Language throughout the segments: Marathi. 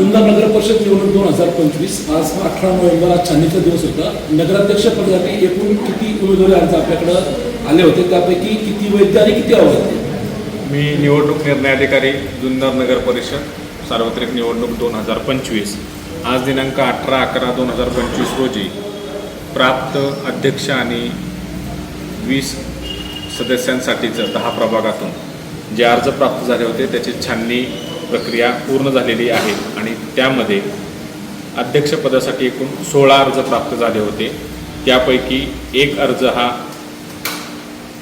जुन्नर नगर परिषद निवडणूक दोन हजार पंचवीस आज अठरा नोव्हेंबर आज छाननीचा दिवस होता. नगराध्यक्ष पदासाठी एकूण किती उमेदवारी अर्ज आपल्याकडे आले होते? त्यापैकी किती वैध आणि किती अवैध मी निवडणूक निर्णय अधिकारी जुन्नर नगर परिषद सार्वत्रिक निवडणूक दोन हजार पंचवीस. आज दिनांक अठरा अकरा दोन हजार पंचवीस रोजी प्राप्त अध्यक्ष आणि वीस सदस्यांसाठीचं दहा प्रभागातून जे अर्ज प्राप्त झाले होते त्याची छाननी प्रक्रिया पूर्ण झालेली आहे आणि त्यामध्ये अध्यक्षपदासाठी एकूण सोळा अर्ज प्राप्त झाले होते. त्यापैकी एक अर्ज हा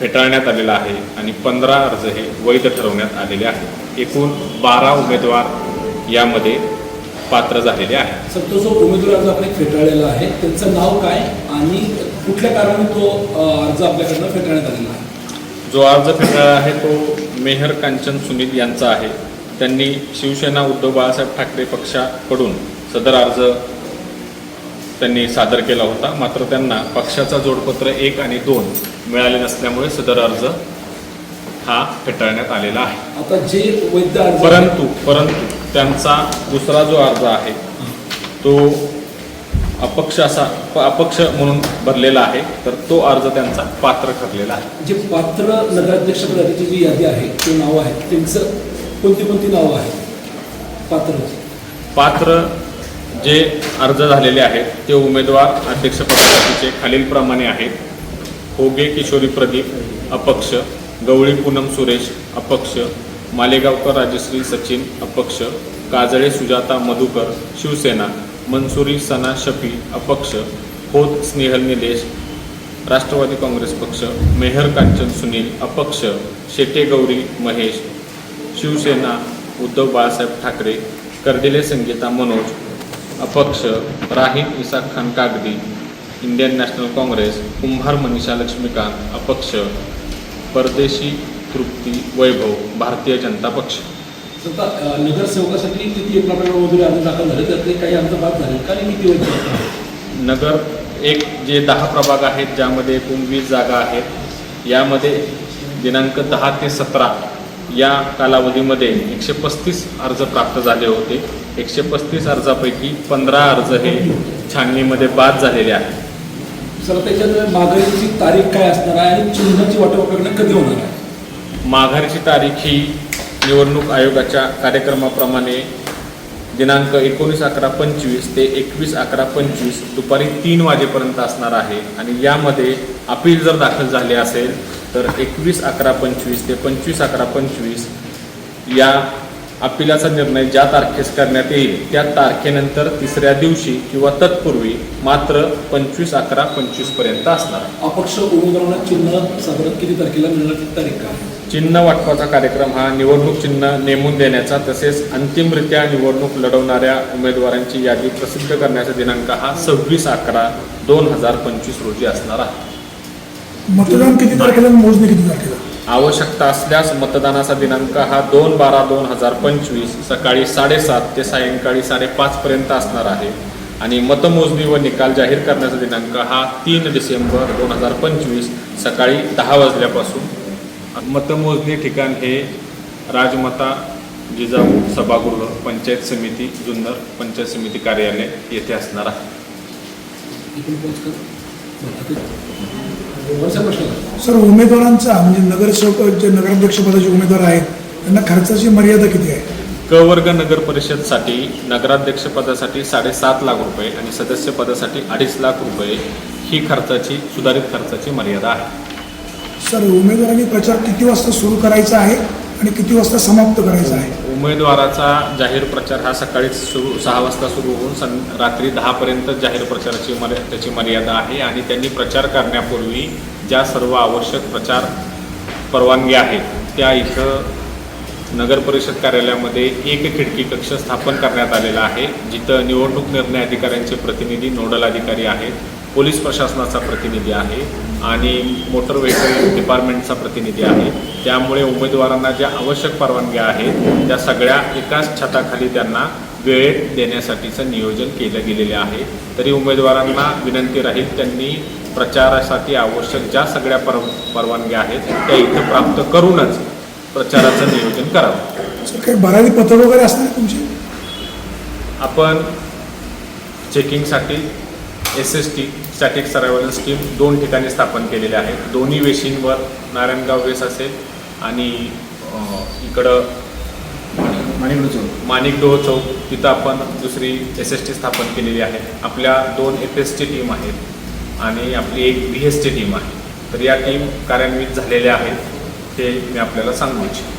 फेटाळण्यात आलेला आहे आणि पंधरा अर्ज हे वैध ठरवण्यात आलेले आहेत. एकूण बारा उमेदवार यामध्ये पात्र झालेले आहेत. सर तो जो उमेदवार अर्ज आपण फेटाळलेला आहे त्यांचं नाव काय आणि कुठल्या कारणाने तो अर्ज आपल्याकडनं फेटाळण्यात आलेला आहे? जो अर्ज फेटाळला आहे तो मेहर कांचन सुनील यांचा आहे. त्यांनी शिवसेना उद्धव बाळासाहेब ठाकरे पक्षाकडून सदर अर्ज त्यांनी सादर केला होता. मात्र त्यांना पक्षाचा जोडपत्र एक आणि दोन मिळाले नसल्यामुळे सदर अर्ज हा फेटाळण्यात आलेला आहे. आता जे वैध परंतु परंतु त्यांचा दुसरा जो अर्ज आहे तो अपक्ष असा अपक्ष म्हणून भरलेला आहे तर तो अर्ज त्यांचा पात्र ठरलेला आहे. जे पात्र नगराध्यक्ष पदाची जी यादी आहे ते नाव आहे त्यांचं कोणती कोणती नावं आहेत? पात्र. पात्र जे अर्ज झालेले आहेत ते उमेदवार अध्यक्षपदासाठीचे खालीलप्रमाणे आहेत. होगे किशोरी प्रदीप अपक्ष. गवळी पूनम सुरेश अपक्ष. मालेगावकर राजश्री सचिन अपक्ष. काजळे सुजाता मधुकर शिवसेना. मनसुरी सना शफी अपक्ष. होत स्नेहल निलेश राष्ट्रवादी काँग्रेस पक्ष. मेहर कांचन सुनील अपक्ष. शेटे गौरी महेश. शिवसेना उद्धव बाळासाहेब ठाकरे कर्डिले संगीता मनोज अपक्ष Rahim Isak Khan Kagdi Indian National Congress Kumbhar Manisha Laxmikant अपक्ष परदेशी तृप्ती वैभव भारतीय जनता पक्ष नगरसेवकासाठी किती एक आपल्याला उमेदवारी अर्ज दाखल झाले त्यातले काही अर्ज बाद झाले का आणि किती वैध आहेत? नगर एक जे दहा प्रभाग आहेत ज्यामध्ये एकूण वीस जागा आहेत यामध्ये दिनांक दहा ते सतरा या कालावधीमध्ये एकशे पस्तीस अर्ज प्राप्त झाले होते. एकशे पस्तीस अर्जापैकी पंधरा अर्ज हे छाननीमध्ये बाद झालेले आहेत. सर त्याच्यात मागणीची तारीख काय असणार आहे आणि चिन्हाची वाटप कधी होणार आहे? माघारीची तारीख ही निवडणूक आयोगाच्या कार्यक्रमाप्रमाणे दिनांक एकोणीस अकरा पंचवीस ते एकवीस अकरा पंचवीस दुपारी तीन वाजेपर्यंत असणार आहे. आणि यामध्ये अपील जर दाखल झाले असेल तर एकवीस अकरा पंचवीस ते पंचवीस अकरा पंचवीस या अपिलाचा निर्णय ज्या तारखेस करण्यात येईल त्या तारखेनंतर तिसऱ्या दिवशी किंवा तत्पूर्वी मात्र पंचवीस अकरा पंचवीसपर्यंत असणार. अपक्ष उमेदवारांना चिन्ह साधारण किती तारखेला मिळणार ती तारीख काय चिन्ह वाटपाचा कार्यक्रम हा निवडणूक चिन्ह नेमून देण्याचा तसेच अंतिमरित्या निवडणूक लढवणाऱ्या उमेदवारांची यादी प्रसिद्ध करण्याचा दिनांक हा सव्वीस अकरा दोन हजार पंचवीस रोजी असणार आहे मतदान किती तारखेला आणि मोजणी किती तारखेला? आवश्यकता असल्यास मतदानाचा दिनांक हा दोन बारा दोन हजार पंचवीस सकाळी साडेसात ते सायंकाळी साडेपाच पर्यंत असणार आहे. आणि मतमोजणी व निकाल जाहीर करण्याचा दिनांक हा तीन डिसेंबर दोन हजार पंचवीस सकाळी दहा वाजल्यापासून. मतमोजणी ठिकाण हे राजमाता जिजाऊ सभागृह पंचायत समिती जुन्नर पंचायत समिती कार्यालय येथे असणार आहे. सर उमेदवारांचा म्हणजे नगरसेवक जे नगराध्यक्ष पदाचे उमेदवार आहेत त्यांना खर्चाची मर्यादा किती आहे? क वर्ग नगर परिषदसाठी नगराध्यक्ष पदासाठी साडेसात लाख रुपये आणि सदस्य पदासाठी अडीच लाख रुपये ही खर्चाची सुधारित खर्चाची मर्यादा आहे. सर उमेदवारांनी प्रचार किती वाजता सुरू करायचा आहे? आणि किती वाजता समाप्त करायचा आहे? उमेदवाराचा जाहीर प्रचार हा सकाळी सुरू सहा वाजता सुरू होऊन सं रात्री दहापर्यंत जाहीर प्रचाराची मर्या त्याची मर्यादा आहे आणि त्यांनी प्रचार करण्यापूर्वी ज्या सर्व आवश्यक प्रचार परवानगी आहेत त्या इथं नगर परिषद कार्यालयामध्ये एक खिडकी कक्ष स्थापन करण्यात आलेला आहे जिथं निवडणूक निर्णय अधिकाऱ्यांचे प्रतिनिधी नोडल अधिकारी आहेत. पोलीस प्रशासनाचा प्रतिनिधी आहे आणि मोटर व्हेकल डिपार्टमेंटचा प्रतिनिधी आहे. त्यामुळे उमेदवारांना ज्या आवश्यक परवानग्या आहेत त्या सगळ्या एकाच छताखाली त्यांना वेळेत देण्यासाठीचं नियोजन केलं गेलेले आहे. तरी उमेदवारांना विनंती राहील त्यांनी प्रचारासाठी आवश्यक ज्या सगळ्या पर परवानग्या आहेत त्या इथं प्राप्त करूनच प्रचाराचं नियोजन करावं. काही भरारी पत्र वगैरे असणार तुमची? आपण चेकिंगसाठी S S T static surveillance team दोन ठिकाणी स्थापन केलेले आहेत दोन्ही वेशींवर नारायणगाव वेस असेल आणि इकडं माणिकडोह चौक. तिथं आपण दुसरी एस एस टी स्थापन केलेली आहे. आपल्या दोन एफ एस टी टीम आहेत आणि आपली एक व्ही एस टी टीम आहे. तर या टीम कार्यान्वित झालेल्या आहेत ते मी आपल्याला सांगू इच्छितो.